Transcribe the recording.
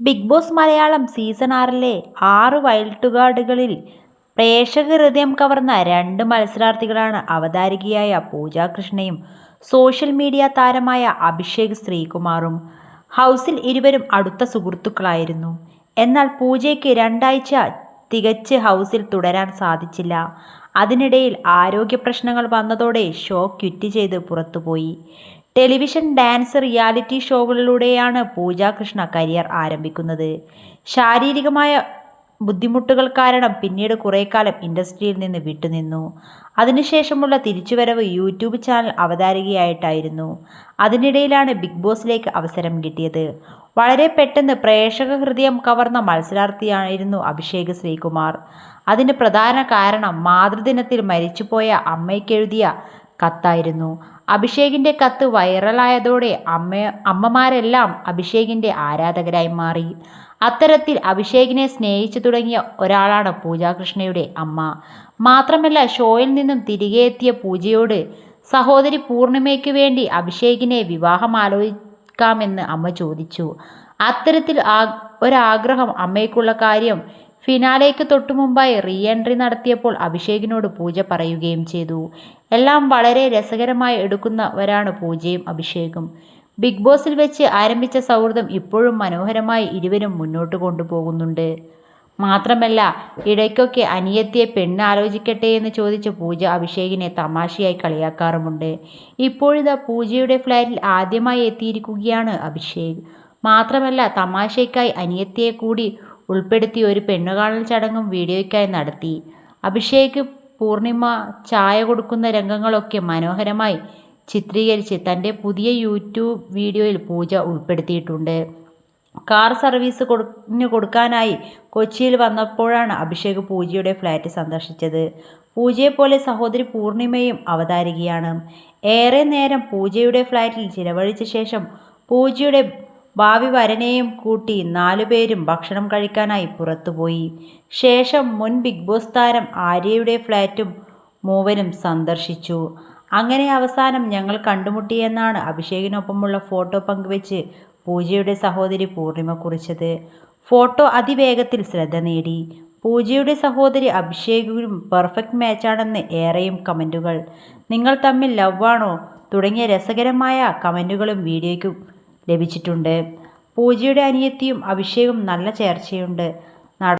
Big boss Malayalam season ആറിലെ ആറ് wild കാർഡുകളിൽ പ്രേക്ഷക ഹൃദയം കവർന്ന രണ്ട് മത്സരാർത്ഥികളാണ് അവതാരികയായ പൂജ കൃഷ്ണയും സോഷ്യൽ മീഡിയ താരമായ അഭിഷേക് ശ്രീകുമാറും. ഹൗസിൽ ഇരുവരും അടുത്ത സുഹൃത്തുക്കളായിരുന്നു. എന്നാൽ പൂജയ്ക്ക് രണ്ടാഴ്ച തികച്ച് ഹൗസിൽ തുടരാൻ സാധിച്ചില്ല. അതിനിടയിൽ ആരോഗ്യ പ്രശ്നങ്ങൾ വന്നതോടെ ഷോ ക്വിറ്റ് ചെയ്ത് പുറത്തുപോയി. ടെലിവിഷൻ ഡാൻസ് റിയാലിറ്റി ഷോകളിലൂടെയാണ് പൂജ കൃഷ്ണ കരിയർ ആരംഭിക്കുന്നത്. ശാരീരികമായ ബുദ്ധിമുട്ടുകൾ കാരണം പിന്നീട് കുറേക്കാലം ഇൻഡസ്ട്രിയിൽ നിന്ന് വിട്ടുനിന്നു. അതിനുശേഷമുള്ള തിരിച്ചുവരവ് യൂട്യൂബ് ചാനൽ അവതാരികയായിട്ടായിരുന്നു. അതിനിടയിലാണ് ബിഗ് ബോസിലേക്ക് അവസരം കിട്ടിയത്. വളരെ പെട്ടെന്ന് പ്രേക്ഷക ഹൃദയം കവർന്ന മത്സരാർത്ഥിയായിരുന്നു അഭിഷേക് ശ്രീകുമാർ. അതിന് പ്രധാന കാരണം മാതൃദിനത്തിൽ മരിച്ചുപോയ അമ്മയ്ക്കെഴുതിയ കത്തായിരുന്നു. അഭിഷേകിന്റെ കത്ത് വൈറലായതോടെ അമ്മ അമ്മമാരെല്ലാം അഭിഷേകിന്റെ ആരാധകരായി മാറി. അത്തരത്തിൽ അഭിഷേകിനെ സ്നേഹിച്ചു തുടങ്ങിയ ഒരാളാണ് പൂജാകൃഷ്ണയുടെ അമ്മ. മാത്രമല്ല ഷോയിൽ നിന്നും തിരികെ എത്തിയ പൂജയോട് സഹോദരി പൂർണിമയ്ക്ക് വേണ്ടി അഭിഷേകിനെ വിവാഹം ആലോചിക്കാമെന്ന് അമ്മ ചോദിച്ചു. അത്തരത്തിൽ ആ ഒരാഗ്രഹം അമ്മയ്ക്കുള്ള കാര്യം ഫിനാലേക്ക് തൊട്ടു മുമ്പായി റീ എൻട്രി നടത്തിയപ്പോൾ അഭിഷേകിനോട് പൂജ പറയുകയും ചെയ്തു. എല്ലാം വളരെ രസകരമായി എടുക്കുന്നവരാണ് പൂജയും അഭിഷേകും. ബിഗ് ബോസിൽ വെച്ച് ആരംഭിച്ച സൗഹൃദം ഇപ്പോഴും മനോഹരമായി ഇരുവരും മുന്നോട്ട് കൊണ്ടുപോകുന്നുണ്ട്. മാത്രമല്ല ഇടയ്ക്കൊക്കെ അനിയത്തിയെ പെണ്ണ് ആലോചിക്കട്ടെ എന്ന് ചോദിച്ച പൂജ അഭിഷേകിനെ തമാശയായി കളിയാക്കാറുമുണ്ട്. ഇപ്പോഴിതാ പൂജയുടെ ഫ്ലാറ്റിൽ ആദ്യമായി എത്തിയിരിക്കുകയാണ് അഭിഷേക്. മാത്രമല്ല തമാശയ്ക്കായി അനിയത്തിയെ കൂടി ഉൾപ്പെടുത്തി ഒരു പെണ്ണുകാണൽ ചടങ്ങും വീഡിയോയ്ക്കായി നടത്തി. അഭിഷേക് പൂർണിമ ചായ കൊടുക്കുന്ന രംഗങ്ങളൊക്കെ മനോഹരമായി ചിത്രീകരിച്ച് തന്റെ പുതിയ യൂട്യൂബ് വീഡിയോയിൽ പൂജ ഉൾപ്പെടുത്തിയിട്ടുണ്ട്. കാർ സർവീസ് കൊടു കൊടുക്കാനായി കൊച്ചിയിൽ വന്നപ്പോഴാണ് അഭിഷേക് പൂജയുടെ ഫ്ലാറ്റ് സന്ദർശിച്ചത്. പൂജയെപ്പോലെ സഹോദരി പൂർണിമയും അവതാരികയാണ്. ഏറെ നേരം പൂജയുടെ ഫ്ലാറ്റിൽ ചിലവഴിച്ച ശേഷം പൂജയുടെ ഭാവി വരനെയും കൂട്ടി നാലുപേരും ഭക്ഷണം കഴിക്കാനായി പുറത്തുപോയി. ശേഷം മുൻ ബിഗ് ബോസ് താരം ആര്യയുടെ ഫ്ലാറ്റും മൂവരും സന്ദർശിച്ചു. അങ്ങനെ അവസാനം ഞങ്ങൾ കണ്ടുമുട്ടിയെന്നാണ് അഭിഷേകിനൊപ്പമുള്ള ഫോട്ടോ പങ്കുവെച്ച് പൂജയുടെ സഹോദരി പൂർണിമ കുറിച്ചത്. ഫോട്ടോ അതിവേഗത്തിൽ ശ്രദ്ധ നേടി. പൂജയുടെ സഹോദരി അഭിഷേകിനും പെർഫെക്റ്റ് മാച്ചാണെന്ന് ഏറെയും കമന്റുകൾ നിങ്ങൾ തമ്മിൽ ലവ് ആണോ? തുടങ്ങിയ രസകരമായ കമന്റുകളും വീഡിയോയ്ക്കും ലഭിച്ചിട്ടുണ്ട്. പൂജയുടെ അനിയത്തിയും അഭിഷേകും നല്ല ചേർച്ചയുണ്ട്.